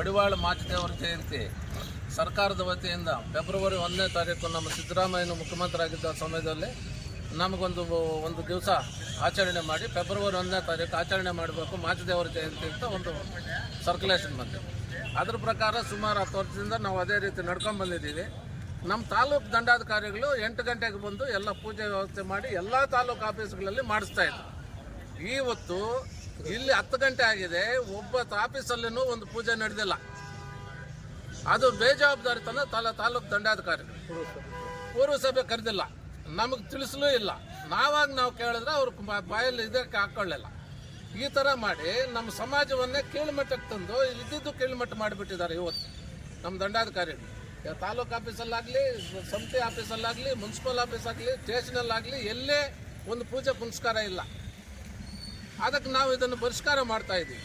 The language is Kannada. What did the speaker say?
ಮಡಿವಾಳ ಮಾಚಿದೇವರ ಜಯಂತಿ. ಸರ್ಕಾರದ ವತಿಯಿಂದ ಫೆಬ್ರವರಿ ಒಂದನೇ ತಾರೀಕು ನಮ್ಮ ಸಿದ್ದರಾಮಯ್ಯನ ಮುಖ್ಯಮಂತ್ರಿ ಸಮಯದಲ್ಲಿ ನಮಗೊಂದು ಒಂದು ದಿವಸ ಆಚರಣೆ ಮಾಡಿ ಫೆಬ್ರವರಿ ಒಂದನೇ ತಾರೀಕು ಆಚರಣೆ ಮಾಡಬೇಕು ಮಾಚಿದೇವರ ಜಯಂತಿ ಅಂತ ಒಂದು ಸರ್ಕ್ಯುಲೇಷನ್ ಬಂತು. ಅದ್ರ ಪ್ರಕಾರ ಸುಮಾರು ಹತ್ತು ವರ್ಷದಿಂದ ನಾವು ಅದೇ ರೀತಿ ನಡ್ಕೊಂಡು ಬಂದಿದ್ದೀವಿ. ನಮ್ಮ ತಾಲೂಕು ದಂಡಾಧಿಕಾರಿಗಳು ಎಂಟು ಗಂಟೆಗೆ ಬಂದು ಎಲ್ಲ ಪೂಜೆ ವ್ಯವಸ್ಥೆ ಮಾಡಿ ಎಲ್ಲ ತಾಲೂಕು ಆಫೀಸ್ಗಳಲ್ಲಿ ಮಾಡಿಸ್ತಾ ಇದ್ರು. ಇವತ್ತು ಇಲ್ಲಿ ಹತ್ತು ಗಂಟೆ ಆಗಿದೆ, ಒಬ್ಬ ಆಫೀಸಲ್ಲೂ ಒಂದು ಪೂಜೆ ನಡೆದಿಲ್ಲ. ಅದು ಬೇಜವಾಬ್ದಾರಿತನ ತಲ ತಾಲೂಕು ದಂಡಾಧಿಕಾರಿ ಪೂರ್ವಸಭೆ ಕರೆದಿಲ್ಲ. ನಮಗೆ ತಿಳಿಸಲೂ ಇಲ್ಲ. ನಾವಾಗ ನಾವು ಕೇಳಿದ್ರೆ ಅವ್ರು ಬಾಯಲ್ಲಿ ಇದಕ್ಕೆ ಹಾಕೊಳ್ಳಿಲ್ಲ. ಈ ಥರ ಮಾಡಿ ನಮ್ಮ ಸಮಾಜವನ್ನೇ ಕೀಳುಮಟ್ಟಕ್ಕೆ ತಂದು ಇದ್ದಿದ್ದು ಕೀಳುಮಟ್ಟ ಮಾಡಿಬಿಟ್ಟಿದ್ದಾರೆ ಇವತ್ತು ನಮ್ಮ ದಂಡಾಧಿಕಾರಿಗಳು. ತಾಲೂಕು ಆಫೀಸಲ್ಲಾಗಲಿ, ಸಂಸ್ಥೆ ಆಫೀಸಲ್ಲಾಗಲಿ, ಮುನ್ಸಿಪಲ್ ಆಫೀಸ್ ಆಗಲಿ ಸ್ಟೇಷನಲ್ಲಾಗಲಿ ಎಲ್ಲೇ ಒಂದು ಪೂಜೆ ಪುನಸ್ಕಾರ ಇಲ್ಲ. ಅದಕ್ಕೆ ನಾವು ಇದನ್ನು ಪರಿಷ್ಕಾರ ಮಾಡ್ತಾ ಇದ್ದೀವಿ.